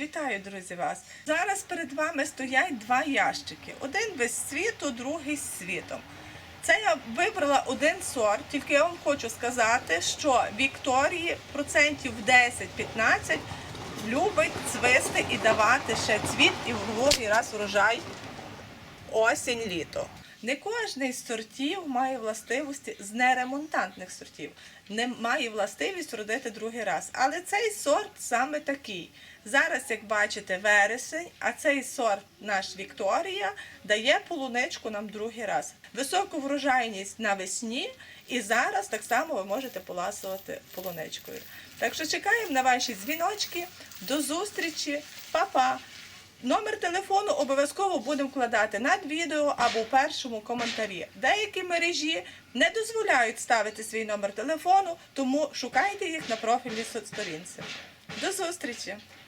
Вітаю, друзі, вас. Зараз перед вами стоять два ящики. Один без світу, другий з світом. Це я вибрала один сорт, тільки я вам хочу сказати, що Вікторії процентів 10-15 любить цвисти і давати ще цвіт і в другий раз врожай осінь-літо. Не кожний з сортів має властивості з неремонтантних сортів, не має властивість родити другий раз. Але цей сорт саме такий. Зараз, як бачите, вересень, а цей сорт наш Вікторія дає полуничку нам другий раз. Високу врожайність навесні, і зараз так само ви можете поласувати полуничкою. Так що чекаємо на ваші дзвіночки. До зустрічі, Па-па! Номер телефону обов'язково будемо вкладати над відео або в першому коментарі. Деякі мережі не дозволяють ставити свій номер телефону, тому шукайте їх на профільній соцсторінці. До зустрічі!